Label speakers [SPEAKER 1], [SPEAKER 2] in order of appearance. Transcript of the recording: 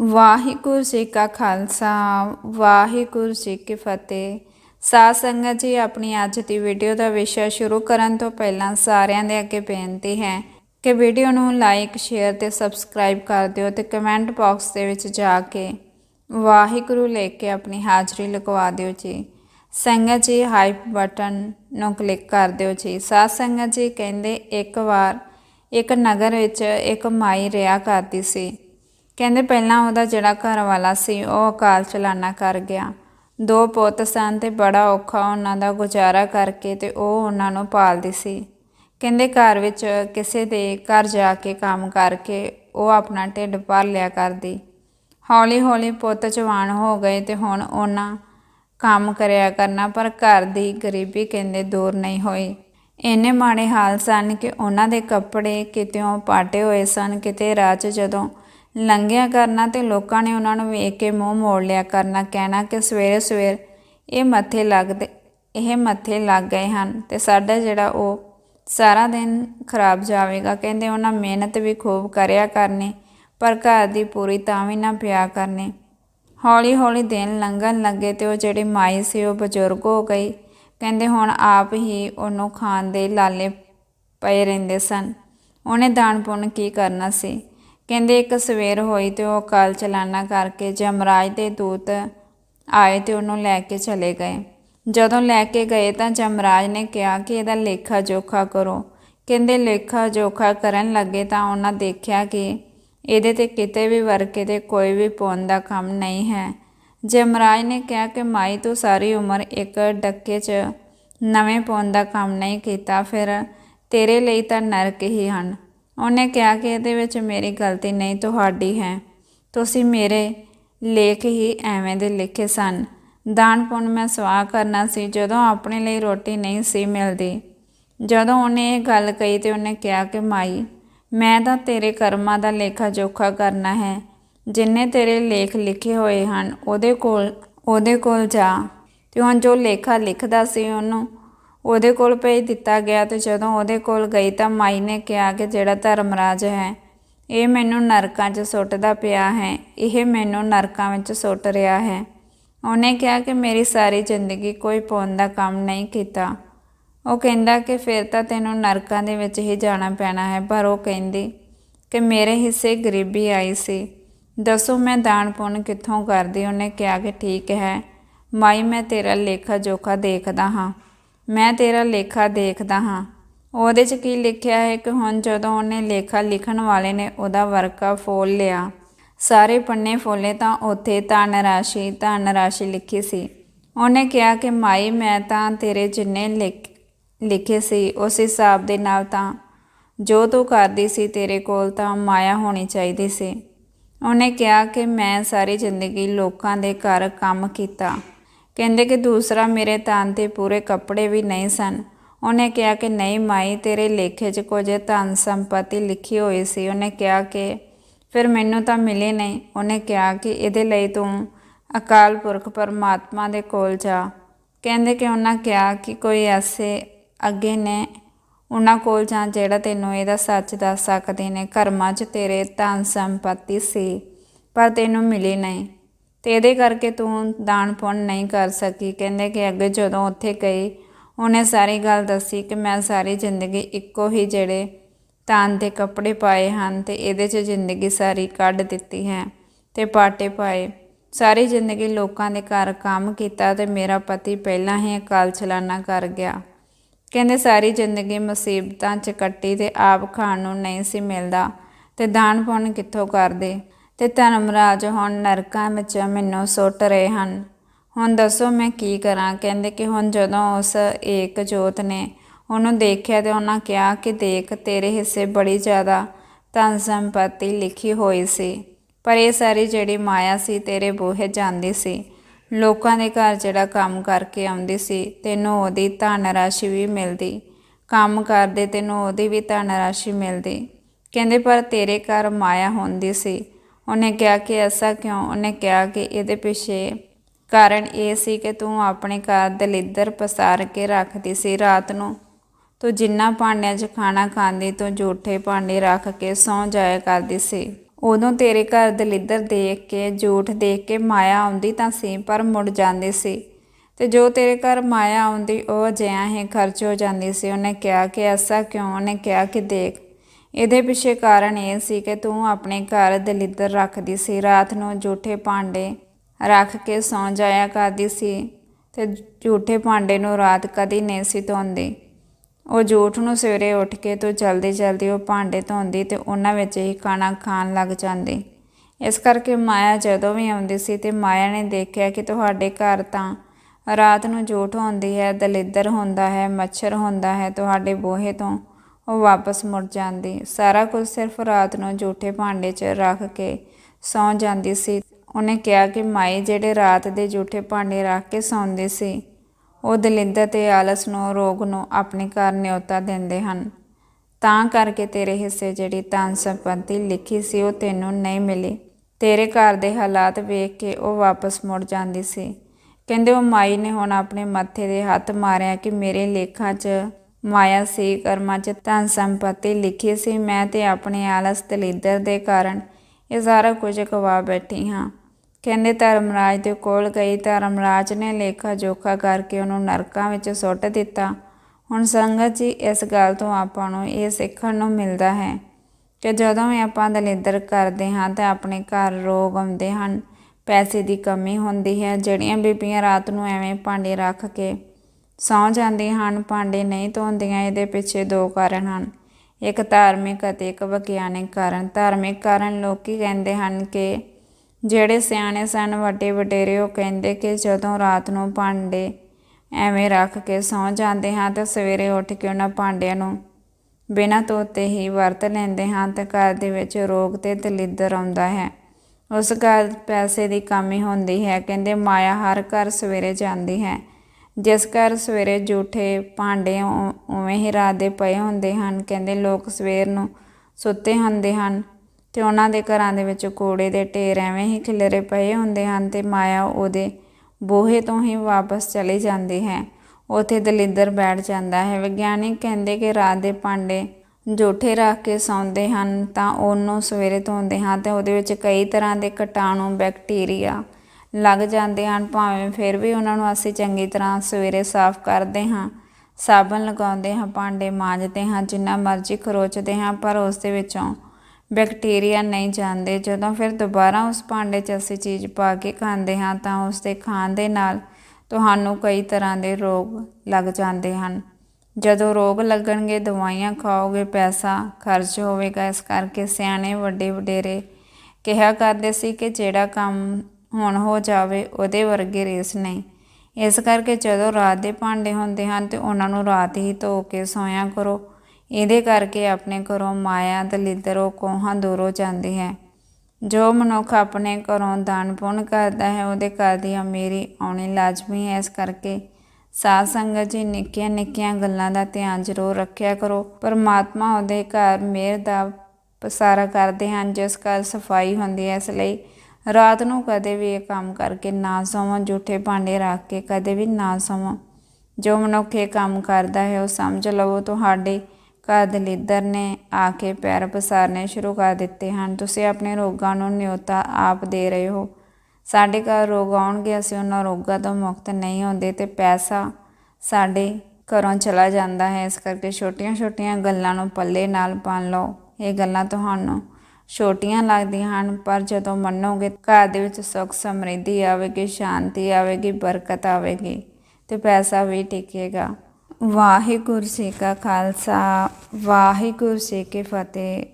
[SPEAKER 1] ਵਾਹਿਗੁਰੂ ਜੀ ਕਾ ਖਾਲਸਾ, ਵਾਹਿਗੁਰੂ ਜੀ ਕੀ ਫਤਿਹ। ਸਾਧ ਸੰਗਤ ਜੀ, ਆਪਣੀ ਅੱਜ ਦੀ ਵੀਡੀਓ ਦਾ ਵਿਸ਼ਾ ਸ਼ੁਰੂ ਕਰਨ ਤੋਂ ਪਹਿਲਾਂ ਸਾਰਿਆਂ ਦੇ ਅੱਗੇ ਬੇਨਤੀ ਹੈ ਕਿ ਵੀਡੀਓ ਨੂੰ ਲਾਈਕ ਸ਼ੇਅਰ ਤੇ ਸਬਸਕ੍ਰਾਈਬ ਕਰ ਦਿਓ ਤੇ ਕਮੈਂਟ ਬਾਕਸ ਦੇ ਵਿੱਚ ਜਾ ਕੇ ਵਾਹਿਗੁਰੂ ਲੈ ਕੇ ਆਪਣੀ ਹਾਜ਼ਰੀ ਲਗਵਾ ਦਿਓ ਜੀ। ਸੰਗਤ ਜੀ ਹਾਈਪ ਬਟਨ ਨੂੰ ਕਲਿੱਕ ਕਰ ਦਿਓ ਜੀ। ਸਾਧ ਸੰਗਤ ਜੀ ਕਹਿੰਦੇ, ਇੱਕ ਵਾਰ ਇੱਕ ਨਗਰ ਵਿੱਚ ਇੱਕ ਮਾਈ ਰਿਆ ਕਰਦੀ ਸੀ। ਕਹਿੰਦੇ ਪਹਿਲਾਂ ਉਹਦਾ ਜਿਹੜਾ ਘਰ ਵਾਲਾ ਸੀ, ਉਹ ਅਕਾਲ ਚਲਾਣਾ ਕਰ ਗਿਆ। ਦੋ ਪੁੱਤ ਸਨ ਤੇ ਬੜਾ ਔਖਾ ਉਹਨਾਂ ਦਾ ਗੁਜ਼ਾਰਾ ਕਰਕੇ ਤੇ ਉਹ ਉਹਨਾਂ ਨੂੰ ਪਾਲਦੀ ਸੀ। ਕਹਿੰਦੇ ਘਰ ਵਿੱਚ ਕਿਸੇ ਦੇ ਘਰ ਜਾ ਕੇ ਕੰਮ ਕਰਕੇ ਉਹ ਆਪਣਾ ਢਿੱਡ ਭਰ ਲਿਆ ਕਰਦੀ। ਹੌਲੀ ਹੌਲੀ ਪੁੱਤ ਜਵਾਨ ਹੋ ਗਏ ਤੇ ਹੁਣ ਉਹਨਾਂ ਕੰਮ ਕਰਿਆ ਕਰਨਾ, ਪਰ ਘਰ ਦੀ ਗਰੀਬੀ ਕਹਿੰਦੇ ਦੂਰ ਨਹੀਂ ਹੋਈ। ਇੰਨੇ ਮਾੜੇ ਹਾਲ ਸਨ ਕਿ ਉਹਨਾਂ ਦੇ ਕੱਪੜੇ ਕਿਤਿਓਂ ਪਾਟੇ ਹੋਏ ਸਨ, ਕਿਤੇ ਰਾਹ 'ਚ ਜਦੋਂ ਲੰਘਿਆ ਕਰਨਾ ਤੇ ਲੋਕਾਂ ਨੇ ਉਹਨਾਂ ਨੂੰ ਵੇਖ ਕੇ ਮੂੰਹ ਮੋੜ ਲਿਆ ਕਰਨਾ, ਕਹਿਣਾ ਕਿ ਸਵੇਰੇ ਸਵੇਰ ਇਹ ਮੱਥੇ ਲੱਗਦੇ, ਇਹ ਮੱਥੇ ਲੱਗ ਗਏ ਹਨ ਤੇ ਸਾਡਾ ਜਿਹੜਾ ਉਹ ਸਾਰਾ ਦਿਨ ਖਰਾਬ ਜਾਵੇਗਾ। ਕਹਿੰਦੇ ਉਹਨਾਂ ਮਿਹਨਤ ਵੀ ਖੂਬ ਕਰਿਆ ਕਰਨੀ, ਪਰ ਘਰ ਦੀ ਪੂਰੀ ਤਾਂ ਵੀ ਨਾ ਪਿਆ ਕਰਨੀ। ਹੌਲੀ ਹੌਲੀ ਦਿਨ ਲੰਘਣ ਲੱਗੇ ਤੇ ਉਹ ਜਿਹੜੀ ਮਾਈ ਸੀ ਉਹ ਬਜ਼ੁਰਗ ਹੋ ਗਈ। ਕਹਿੰਦੇ ਹੁਣ ਆਪ ਹੀ ਉਹਨੂੰ ਖਾਣ ਦੇ ਲਾਲੇ ਪਏ ਰਹਿੰਦੇ ਸਨ। ਉਹਨੇ ਦਾਨ ਪੁੰਨ ਕੀ ਕਰਨਾ ਸੀ? ਕਹਿੰਦੇ ਇੱਕ ਸਵੇਰ ਹੋਈ ਤੇ ਉਹ ਕਾਲ ਚਲਾਨਾ ਕਰਕੇ ਜਮਰਾਜ ਦੇ ਦੂਤ ਆਏ ਤੇ ਉਹਨੂੰ ਲੈ ਕੇ ਚਲੇ ਗਏ। ਜਦੋਂ ਲੈ ਕੇ ਗਏ ਤਾਂ ਜਮਰਾਜ ਨੇ ਕਿਹਾ ਕਿ ਇਹਦਾ ਲੇਖਾ ਜੋਖਾ ਕਰੋ। ਕਹਿੰਦੇ ਲੇਖਾ ਜੋਖਾ ਕਰਨ ਲੱਗੇ ਤਾਂ ਉਹਨਾਂ ਦੇਖਿਆ ਕਿ ਇਹਦੇ ਤੇ ਕਿਤੇ ਵੀ ਵਰਕੇ ਤੇ ਕੋਈ ਵੀ ਪੁੰਨ ਦਾ ਕੰਮ ਨਹੀਂ ਹੈ। ਜਮਰਾਜ ਨੇ ਕਿਹਾ ਕਿ ਮਾਈ ਤੂੰ ਸਾਰੀ ਉਮਰ ਇੱਕ ਡੱਕੇ 'ਚ ਨਵੇਂ ਪੁੰਨ ਦਾ ਕੰਮ ਨਹੀਂ ਕੀਤਾ, ਫਿਰ ਤੇਰੇ ਲਈ ਤਾਂ ਨਰਕ ਹੀ ਹਨ। ਉਹਨੇ ਕਿਹਾ ਕਿ ਇਹਦੇ ਵਿੱਚ ਮੇਰੀ ਗਲਤੀ ਨਹੀਂ, ਤੁਹਾਡੀ ਹੈ। ਤੁਸੀਂ ਮੇਰੇ ਲੇਖ ਹੀ ਐਵੇਂ ਦੇ ਲਿਖੇ ਸਨ। ਦਾਨ ਪੁੰਨ ਮੈਂ ਸਵਾਹ ਕਰਨਾ ਸੀ, ਜਦੋਂ ਆਪਣੇ ਲਈ ਰੋਟੀ ਨਹੀਂ ਸੀ ਮਿਲਦੀ। ਜਦੋਂ ਉਹਨੇ ਇਹ ਗੱਲ ਕਹੀ ਤੇ ਉਹਨੇ ਕਿਹਾ ਕਿ, ਮਾਈ, ਮੈਂ ਤਾਂ ਤੇਰੇ ਕਰਮਾਂ ਦਾ ਲੇਖਾ ਜੋਖਾ ਕਰਨਾ ਹੈ। ਜਿੰਨੇ ਤੇਰੇ ਲੇਖ ਲਿਖੇ ਹੋਏ ਹਨ, ਉਹਦੇ ਕੋਲ ਉਹਦੇ ਕੋਲ ਜਾ। ਤੇ ਹੁਣ ਜੋ ਲੇਖਾ ਲਿਖਦਾ ਸੀ, ਉਹਨੂੰ ਉਹਦੇ ਕੋਲ ਭੇਜ ਦਿੱਤਾ ਗਿਆ ਤੇ ਜਦੋਂ ਉਹਦੇ ਕੋਲ ਗਈ ਤਾਂ ਮਾਈ ਨੇ ਕਿਹਾ ਕਿ ਜਿਹੜਾ ਧਰਮਰਾਜ ਹੈ, ਇਹ ਮੈਨੂੰ ਨਰਕਾਂ 'ਚ ਸੁੱਟਦਾ ਪਿਆ ਹੈ, ਇਹ ਮੈਨੂੰ ਨਰਕਾਂ ਵਿੱਚ ਸੁੱਟ ਰਿਹਾ ਹੈ। ਉਹਨੇ ਕਿਹਾ ਕਿ ਮੇਰੀ ਸਾਰੀ ਜ਼ਿੰਦਗੀ ਕੋਈ ਪੁੰਨ ਦਾ ਕੰਮ ਨਹੀਂ ਕੀਤਾ। ਉਹ ਕਹਿੰਦਾ ਕਿ ਫਿਰ ਤਾਂ ਤੈਨੂੰ ਨਰਕਾਂ ਦੇ ਵਿੱਚ ਹੀ ਜਾਣਾ ਪੈਣਾ ਹੈ, ਪਰ ਉਹ ਕਹਿੰਦੀ ਕਿ ਮੇਰੇ ਹਿੱਸੇ ਗਰੀਬੀ ਆਈ ਸੀ। ਦੱਸੋ ਮੈਂ ਦਾਨ ਪੁੰਨ ਕਿੱਥੋਂ ਕਰਦੀ? ਉਹਨੇ ਕਿਹਾ ਕਿ ਠੀਕ ਹੈ। ਮਾਈ, ਮੈਂ ਤੇਰਾ ਲੇਖਾ ਜੋਖਾ ਦੇਖਦਾ ਹਾਂ। ਮੈਂ ਤੇਰਾ ਲੇਖਾ ਦੇਖਦਾ ਹਾਂ। ਉਹਦੇ 'ਚ ਕੀ ਲਿਖਿਆ ਹੈ ਕਿ ਹੁਣ ਜਦੋਂ ਉਹਨੇ ਲੇਖਾ ਲਿਖਣ ਵਾਲੇ ਨੇ ਉਹਦਾ ਵਰਕਾ ਫੋਲ ਲਿਆ। ਸਾਰੇ ਪੰਨੇ ਫੋਲੇ ਤਾਂ ਉੱਥੇ ਧਨ ਰਾਸ਼ੀ ਧਨ ਰਾਸ਼ੀ ਲਿਖੀ ਸੀ। ਉਹਨੇ ਕਿਹਾ ਕਿ, ਮਾਈ, ਮੈਂ ਤਾਂ ਤੇਰੇ ਜਿੰਨੇ ਲਿਖ, ਲਿਖੇ ਸੀ, ਉਸ ਹਿਸਾਬ ਦੇ ਨਾਲ ਤਾਂ ਜੋ ਤੂੰ ਕਰਦੀ ਸੀ ਤੇਰੇ ਕੋਲ ਤਾਂ ਮਾਇਆ ਹੋਣੀ ਚਾਹੀਦੀ ਸੀ। ਉਹਨੇ ਕਿਹਾ ਕਿ, ਮੈਂ ਸਾਰੀ ਜ਼ਿੰਦਗੀ ਲੋਕਾਂ ਦੇ ਘਰ ਕੰਮ ਕੀਤਾ। ਕਹਿੰਦੇ ਕਿ ਦੂਸਰਾ ਮੇਰੇ ਤਨ ਤੇ ਪੂਰੇ ਕੱਪੜੇ ਵੀ ਨਹੀਂ ਸਨ। ਉਹਨੇ ਕਿਹਾ ਕਿ ਨਹੀਂ ਮਾਈ, ਤੇਰੇ ਲੇਖੇ 'ਚ ਕੁਝ ਧਨ ਸੰਪਤੀ ਲਿਖੀ ਹੋਈ ਸੀ। ਉਹਨੇ ਕਿਹਾ ਕਿ ਫਿਰ ਮੈਨੂੰ ਤਾਂ ਮਿਲੇ ਨਹੀਂ। ਉਹਨੇ ਕਿਹਾ ਕਿ ਇਹਦੇ ਲਈ ਤੂੰ ਅਕਾਲ ਪੁਰਖ ਪਰਮਾਤਮਾ ਦੇ ਕੋਲ ਜਾ। ਕਹਿੰਦੇ ਕਿ ਉਹਨਾਂ ਕਿਹਾ ਕਿ ਕੋਈ ਐਸੇ ਅੱਗੇ ਨੇ ਉਹਨਾਂ ਕੋਲ ਜਾਂ ਜਿਹੜਾ ਤੈਨੂੰ ਇਹਦਾ ਸੱਚ ਦੱਸ ਸਕਦੇ ਨੇ। ਕਰਮਾਂ 'ਚ ਤੇਰੇ ਧਨ ਸੰਪਤੀ ਸੀ, ਪਰ ਤੈਨੂੰ ਮਿਲੀ ਨਹੀਂ। ਤੇ ਇਹਦੇ ਕਰਕੇ ਤੂੰ ਦਾਨ ਪੁੰਨ ਨਹੀਂ ਕਰ ਸਕੀ। ਕਹਿੰਦੇ ਕਿ ਅੱਗੇ ਜਦੋਂ ਉੱਥੇ ਗਈ, ਉਹਨੇ ਸਾਰੀ ਗੱਲ ਦੱਸੀ ਕਿ ਮੈਂ ਸਾਰੀ ਜ਼ਿੰਦਗੀ ਇੱਕੋ ਹੀ ਜਿਹੜੇ ਤਾਨ ਦੇ ਕੱਪੜੇ ਪਾਏ ਹਨ ਤੇ ਇਹਦੇ 'ਚ ਜ਼ਿੰਦਗੀ ਸਾਰੀ ਕੱਢ ਦਿੱਤੀ ਹੈ ਤੇ ਪਾਟੇ ਪਾਏ। ਸਾਰੀ ਜ਼ਿੰਦਗੀ ਲੋਕਾਂ ਦੇ ਘਰ ਕੰਮ ਕੀਤਾ ਤੇ ਮੇਰਾ ਪਤੀ ਪਹਿਲਾਂ ਹੀ ਅਕਾਲ ਚਲਾਨਾ ਕਰ ਗਿਆ। ਕਹਿੰਦੇ ਸਾਰੀ ਜ਼ਿੰਦਗੀ ਮੁਸੀਬਤਾਂ 'ਚ ਕੱਟੀ ਤੇ ਆਪ ਖਾਣ ਨੂੰ ਨਹੀਂ ਸੀ ਮਿਲਦਾ ਤੇ ਦਾਨ ਪੁੰਨ ਕਿੱਥੋਂ ਕਰਦੇ? ਤੇ ਧਰਮਰਾਜ ਹੁਣ ਨਰਕਾਂ ਵਿੱਚ ਮੈਨੂੰ ਸੁੱਟ ਰਹੇ ਹਨ। ਹੁਣ ਦੱਸੋ ਮੈਂ ਕੀ ਕਰਾਂ? ਕਹਿੰਦੇ ਕਿ ਹੁਣ ਜਦੋਂ ਉਸ ਏਕ ਜੋਤ ਨੇ ਉਹਨੂੰ ਦੇਖਿਆ ਤੇ ਉਹਨਾਂ ਕਿਹਾ ਕਿ ਦੇਖ, ਤੇਰੇ ਹਿੱਸੇ ਬੜੀ ਜ਼ਿਆਦਾ ਧਨ ਸੰਪਤੀ ਲਿਖੀ ਹੋਈ ਸੀ, ਪਰ ਇਹ ਸਾਰੀ ਜਿਹੜੀ ਮਾਇਆ ਸੀ ਤੇਰੇ ਬੂਹੇ ਜਾਂਦੀ ਸੀ। ਲੋਕਾਂ ਦੇ ਘਰ ਜਿਹੜਾ ਕੰਮ ਕਰਕੇ ਆਉਂਦੀ ਸੀ, ਤੈਨੂੰ ਉਹਦੀ ਧਨ ਰਾਸ਼ੀ ਵੀ ਮਿਲਦੀ। ਕੰਮ ਕਰਦੇ ਤੈਨੂੰ ਉਹਦੀ ਵੀ ਧਨ ਰਾਸ਼ੀ ਮਿਲਦੀ। ਕਹਿੰਦੇ, ਪਰ ਤੇਰੇ ਘਰ ਮਾਇਆ ਹੁੰਦੀ ਸੀ। ਉਹਨੇ ਕਿਹਾ ਕਿ ਐਸਾ ਕਿਉਂ? ਉਹਨੇ ਕਿਹਾ ਕਿ ਇਹਦੇ ਪਿੱਛੇ ਕਾਰਨ ਇਹ ਸੀ ਕਿ ਤੂੰ ਆਪਣੇ ਘਰ ਦਲਿੱਦਰ ਪਸਾਰ ਕੇ ਰੱਖਦੀ ਸੀ ਰਾਤ ਨੂੰ। ਤੂੰ ਜਿੰਨਾ ਭਾਂਡਿਆਂ 'ਚ ਖਾਣਾ ਖਾਂਦੀ, ਤੂੰ ਝੂਠੇ ਭਾਂਡੇ ਰੱਖ ਕੇ ਸੌਂ ਜਾਇਆ ਕਰਦੀ ਸੀ। ਉਦੋਂ ਤੇਰੇ ਘਰ ਦਲਿੱਦਰ ਦੇਖ ਕੇ, ਝੂਠ ਦੇਖ ਕੇ ਮਾਇਆ ਆਉਂਦੀ ਤਾਂ ਸੀ, ਪਰ ਮੁੜ ਜਾਂਦੀ ਸੀ। ਤੇ ਜੋ ਤੇਰੇ ਘਰ ਮਾਇਆ ਆਉਂਦੀ, ਉਹ ਅਜਿਹਾ ਹੀ ਖਰਚ ਹੋ ਜਾਂਦੀ ਸੀ। ਉਹਨੇ ਕਿਹਾ ਕਿ ਐਸਾ ਕਿਉਂ? ਉਹਨੇ ਕਿਹਾ ਕਿ ਦੇਖ ਇਹਦੇ ਪਿੱਛੇ ਕਾਰਨ ਇਹ ਸੀ ਕਿ ਤੂੰ ਆਪਣੇ ਘਰ ਦਲਿੱਦਰ ਰੱਖਦੀ ਸੀ। ਰਾਤ ਨੂੰ ਝੂਠੇ ਭਾਂਡੇ ਰੱਖ ਕੇ ਸੌਂ ਜਾਇਆ ਕਰਦੀ ਸੀ ਤੇ ਝੂਠੇ ਭਾਂਡੇ ਨੂੰ ਰਾਤ ਕਦੀ ਨਹੀਂ ਸੀ ਧੋਂਦੀ। ਉਹ ਝੂਠ ਨੂੰ ਸਵੇਰੇ ਉੱਠ ਕੇ ਤੂੰ ਜਲਦੀ ਜਲਦੀ ਉਹ ਭਾਂਡੇ ਧੋਂਦੀ ਤੇ ਉਹਨਾਂ ਵਿੱਚ ਹੀ ਖਾਣਾ ਖਾਣ ਲੱਗ ਜਾਂਦੀ। ਇਸ ਕਰਕੇ ਮਾਇਆ ਜਦੋਂ ਵੀ ਆਉਂਦੀ ਸੀ ਤੇ ਮਾਇਆ ਨੇ ਦੇਖਿਆ ਕਿ ਤੁਹਾਡੇ ਘਰ ਤਾਂ ਰਾਤ ਨੂੰ ਝੂਠ ਹੁੰਦੀ ਹੈ, ਦਲਿੱਦਰ ਹੁੰਦਾ ਹੈ, ਮੱਛਰ ਹੁੰਦਾ ਹੈ, ਤੁਹਾਡੇ ਬੋਹੇ ਤੋਂ ਉਹ ਵਾਪਸ ਮੁੜ ਜਾਂਦੀ। ਸਾਰਾ ਕੁਝ ਸਿਰਫ ਰਾਤ ਨੂੰ ਝੂਠੇ ਭਾਂਡੇ 'ਚ ਰੱਖ ਕੇ ਸੌਂ ਜਾਂਦੀ ਸੀ। ਉਹਨੇ ਕਿਹਾ ਕਿ ਮਾਈ ਜਿਹੜੇ ਰਾਤ ਦੇ ਝੂਠੇ ਭਾਂਡੇ ਰੱਖ ਕੇ ਸੌਂਦੇ ਸੀ, ਉਹ ਦਲਿੰਦਰ ਤੇ ਆਲਸ ਨੂੰ, ਰੋਗ ਨੂੰ ਆਪਣੇ ਘਰ ਨਿਉਤਾ ਦਿੰਦੇ ਹਨ। ਤਾਂ ਕਰਕੇ ਤੇਰੇ ਹਿੱਸੇ ਜਿਹੜੀ ਧਨ ਸੰਪਤੀ ਲਿਖੀ ਸੀ, ਉਹ ਤੈਨੂੰ ਨਹੀਂ ਮਿਲੀ। ਤੇਰੇ ਘਰ ਦੇ ਹਾਲਾਤ ਵੇਖ ਕੇ ਉਹ ਵਾਪਸ ਮੁੜ ਜਾਂਦੀ ਸੀ। ਕਹਿੰਦੇ ਉਹ ਮਾਈ ਨੇ ਹੁਣ ਆਪਣੇ ਮੱਥੇ ਦੇ ਹੱਥ ਮਾਰਿਆ ਕਿ ਮੇਰੇ ਲੇਖਾਂ 'ਚ ਮਾਇਆ ਸੀ ਕਰਮਾਂ 'ਚ ਧਨ ਸੰਪਤੀ ਲਿਖੀ ਸੀ, ਮੈਂ ਤੇ ਆਪਣੇ ਆਲਸ ਦਲਿੱਦਰ ਦੇ ਕਾਰਨ ਇਹ ਸਾਰਾ ਕੁਝ ਗਵਾ ਬੈਠੀ ਹਾਂ। ਕਹਿੰਦੇ ਧਰਮਰਾਜ ਦੇ ਕੋਲ ਗਈ, ਧਰਮਰਾਜ ਨੇ ਲੇਖਾ ਜੋਖਾ ਕਰਕੇ ਉਹਨੂੰ ਨਰਕਾਂ ਵਿੱਚ ਸੁੱਟ ਦਿੱਤਾ। ਹੁਣ ਸੰਗਤ ਜੀ, ਇਸ ਗੱਲ ਤੋਂ ਆਪਾਂ ਨੂੰ ਇਹ ਸਿੱਖਣ ਨੂੰ ਮਿਲਦਾ ਹੈ ਕਿ ਜਦੋਂ ਵੀ ਆਪਾਂ ਦਲਿੱਦਰ ਕਰਦੇ ਹਾਂ ਤਾਂ ਆਪਣੇ ਘਰ ਰੋਗ ਆਉਂਦੇ ਹਨ, ਪੈਸੇ ਦੀ ਕਮੀ ਹੁੰਦੀ ਹੈ, ਜਿਹੜੀਆਂ ਬੀਬੀਆਂ ਰਾਤ ਨੂੰ ਐਵੇਂ ਭਾਂਡੇ ਰੱਖ ਕੇ ਸੌਂ ਜਾਂਦੀਆਂ ਹਨ, ਭਾਂਡੇ ਨਹੀਂ ਧੋਂਦੀਆਂ, ਇਹਦੇ ਪਿੱਛੇ ਦੋ ਕਾਰਨ ਹਨ। ਇੱਕ ਧਾਰਮਿਕ ਅਤੇ ਇੱਕ ਵਿਗਿਆਨਿਕ ਕਾਰਨ। ਧਾਰਮਿਕ ਕਾਰਨ ਲੋਕੀ ਕਹਿੰਦੇ ਹਨ ਕਿ ਜਿਹੜੇ ਸਿਆਣੇ ਸਨ, ਵੱਡੇ ਵਡੇਰੇ, ਉਹ ਕਹਿੰਦੇ ਕਿ ਜਦੋਂ ਰਾਤ ਨੂੰ ਭਾਂਡੇ ਐਵੇਂ ਰੱਖ ਕੇ ਸੌਂ ਜਾਂਦੇ ਹਾਂ ਤਾਂ ਸਵੇਰੇ ਉੱਠ ਕੇ ਉਹਨਾਂ ਭਾਂਡਿਆਂ ਨੂੰ ਬਿਨਾਂ ਧੋਤੇ ਹੀ ਵਰਤ ਲੈਂਦੇ ਹਾਂ ਤਾਂ ਘਰ ਦੇ ਵਿੱਚ ਰੋਗ ਤੇ ਦਲਿੱਦਰ ਆਉਂਦਾ ਹੈ। ਉਸ ਘਰ ਪੈਸੇ ਦੀ ਕਮੀ ਹੁੰਦੀ ਹੈ। ਕਹਿੰਦੇ, ਮਾਇਆ ਹਰ ਘਰ ਸਵੇਰੇ ਜਾਂਦੀ ਹੈ। ਜਿਸ ਘਰ ਸਵੇਰੇ ਜੂਠੇ ਭਾਂਡੇ ਉਵੇਂ ਹੀ ਰਾਤ ਦੇ ਪਏ ਹੁੰਦੇ ਹਨ, ਕਹਿੰਦੇ ਲੋਕ ਸਵੇਰ ਨੂੰ ਸੁੱਤੇ ਹੁੰਦੇ ਹਨ ਤੇ ਉਹਨਾਂ ਦੇ ਘਰਾਂ ਦੇ ਵਿੱਚ ਕੋੜੇ ਦੇ ਢੇਰ ਐਵੇਂ ਹੀ ਖਿਲਰੇ ਪਏ ਹੁੰਦੇ ਹਨ ਤੇ ਮਾਇਆ ਉਹਦੇ ਬੋਹੇ ਤੋਂ ਹੀ ਵਾਪਸ ਚਲੀ ਜਾਂਦੀ ਹੈ। ਉਥੇ ਦਲਿੱਦਰ ਬੈਠ ਜਾਂਦਾ ਹੈ। ਵਿਗਿਆਨਿਕ ਕਹਿੰਦੇ ਕਿ ਰਾਤ ਦੇ ਭਾਂਡੇ ਜੂਠੇ ਰੱਖ ਕੇ ਸੌਂਦੇ ਹਨ ਤਾਂ ਉਹਨੂੰ ਸਵੇਰੇ ਧੋਂਦੇ ਹਾਂ ਤੇ ਉਹਦੇ ਵਿੱਚ ਕਈ ਤਰ੍ਹਾਂ ਦੇ ਕੀਟਾਣੂ, ਬੈਕਟੀਰੀਆ ਲੱਗ ਜਾਂਦੇ ਹਨ, ਭਾਵੇਂ ਫਿਰ ਵੀ ਉਹਨਾਂ ਨੂੰ ਅਸੀਂ ਚੰਗੀ ਤਰ੍ਹਾਂ ਸਵੇਰੇ ਸਾਫ਼ ਕਰਦੇ ਹਾਂ, ਸਾਬਣ ਲਗਾਉਂਦੇ ਹਾਂ, ਭਾਂਡੇ ਮਾਂਜਦੇ ਹਾਂ, ਜਿੰਨਾ ਮਰਜ਼ੀ ਖਰੋਚਦੇ ਹਾਂ, ਪਰ ਉਸ ਦੇ ਵਿੱਚੋਂ ਬੈਕਟੀਰੀਆ ਨਹੀਂ ਜਾਂਦੇ। ਜਦੋਂ ਫਿਰ ਦੁਬਾਰਾ ਉਸ ਭਾਂਡੇ 'ਚ ਅਸੀਂ ਚੀਜ਼ ਪਾ ਕੇ ਖਾਂਦੇ ਹਾਂ, ਤਾਂ ਉਸ ਦੇ ਖਾਣ ਦੇ ਨਾਲ ਤੁਹਾਨੂੰ ਕਈ ਤਰ੍ਹਾਂ ਦੇ ਰੋਗ ਲੱਗ ਜਾਂਦੇ ਹਨ। ਜਦੋਂ ਰੋਗ ਲੱਗਣਗੇ, ਦਵਾਈਆਂ ਖਾਓਗੇ, ਪੈਸਾ ਖਰਚ ਹੋਵੇਗਾ। ਇਸ ਕਰਕੇ ਸਿਆਣੇ ਵੱਡੇ ਵਡੇਰੇ ਕਿਹਾ ਕਰਦੇ ਸੀ ਕਿ ਜਿਹੜਾ ਕੰਮ ਹੁਣ ਹੋ ਜਾਵੇ, ਉਹਦੇ ਵਰਗੇ ਰੇਸ ਨਹੀਂ। ਇਸ ਕਰਕੇ ਜਦੋਂ ਰਾਤ ਦੇ ਭਾਂਡੇ ਹੁੰਦੇ ਹਨ ਤੇ ਉਹਨਾਂ ਨੂੰ ਰਾਤ ਹੀ ਧੋ ਕੇ ਸੋਇਆ ਕਰੋ। ਇਹਦੇ ਕਰਕੇ ਆਪਣੇ ਘਰੋਂ ਮਾਇਆ, ਦਲਿੱਦਰੋਂ ਕੋਹਾਂ ਦੂਰੋਂ ਜਾਂਦੀ ਹੈ। ਜੋ ਮਨੁੱਖ ਆਪਣੇ ਘਰੋਂ ਦਾਨ ਪੁੰਨ ਕਰਦਾ ਹੈ, ਉਹਦੇ ਘਰ ਦੀ ਅਮੀਰੀ ਆਉਣੀ ਲਾਜ਼ਮੀ ਹੈ। ਇਸ ਕਰਕੇ ਸਾਧ ਸੰਗਤ ਜੀ, ਨਿੱਕੀਆਂ ਨਿੱਕੀਆਂ ਗੱਲਾਂ ਦਾ ਧਿਆਨ ਜ਼ਰੂਰ ਰੱਖਿਆ ਕਰੋ। ਪਰਮਾਤਮਾ ਉਹਦੇ ਘਰ ਮਿਹਰ ਦਾ ਪਸਾਰਾ ਕਰਦੇ ਹਨ, ਜਿਸ ਘਰ ਸਫ਼ਾਈ ਹੁੰਦੀ ਹੈ, ਇਸ ਲਈ ਰਾਤ ਨੂੰ ਕਦੇ ਵੀ ਇਹ ਕੰਮ ਕਰਕੇ ਨਾ ਸੌਵੋ ਝੂਠੇ ਭਾਂਡੇ ਰੱਖ ਕੇ ਕਦੇ ਵੀ ਨਾ ਸੌਵੋ ਜੋ ਮਨੁੱਖ ਇਹ ਕੰਮ ਕਰਦਾ ਹੈ, ਉਹ ਸਮਝ ਲਵੋ, ਤੁਹਾਡੇ ਘਰ ਦੇ ਦਲਿੱਦਰ ਨੇ ਆ ਕੇ ਪੈਰ ਪਸਾਰਨੇ ਸ਼ੁਰੂ ਕਰ ਦਿੱਤੇ ਹਨ। ਤੁਸੀਂ ਆਪਣੇ ਰੋਗਾਂ ਨੂੰ ਨਿਉਤਾ ਆਪ ਦੇ ਰਹੇ ਹੋ। ਸਾਡੇ ਘਰ ਰੋਗ ਆਉਣਗੇ, ਅਸੀਂ ਉਹਨਾਂ ਰੋਗਾਂ ਤੋਂ ਮੁਕਤ ਨਹੀਂ ਹੁੰਦੇ ਤੇ ਪੈਸਾ ਸਾਡੇ ਘਰੋਂ ਚਲਾ ਜਾਂਦਾ ਹੈ। ਇਸ ਕਰਕੇ ਛੋਟੀਆਂ-ਛੋਟੀਆਂ ਗੱਲਾਂ ਨੂੰ ਪੱਲੇ ਨਾਲ ਪਾਣ ਲਓ। ਇਹ ਗੱਲਾਂ ਤੁਹਾਨੂੰ ਛੋਟੀਆਂ ਲੱਗਦੀਆਂ ਹਨ, ਪਰ ਜਦੋਂ ਮੰਨੋਗੇ ਘਰ ਦੇ ਵਿੱਚ ਸੁੱਖ, ਸਮਰਿੱਧੀ ਆਵੇਗੀ, ਸ਼ਾਂਤੀ ਆਵੇਗੀ, ਬਰਕਤ ਆਵੇਗੀ ਤੇ ਪੈਸਾ ਵੀ ਟਿਕੇਗਾ। ਵਾਹਿਗੁਰੂ ਜੀ ਕਾ ਖਾਲਸਾ, ਵਾਹਿਗੁਰੂ ਜੀ ਕੀ ਫਤਿਹ।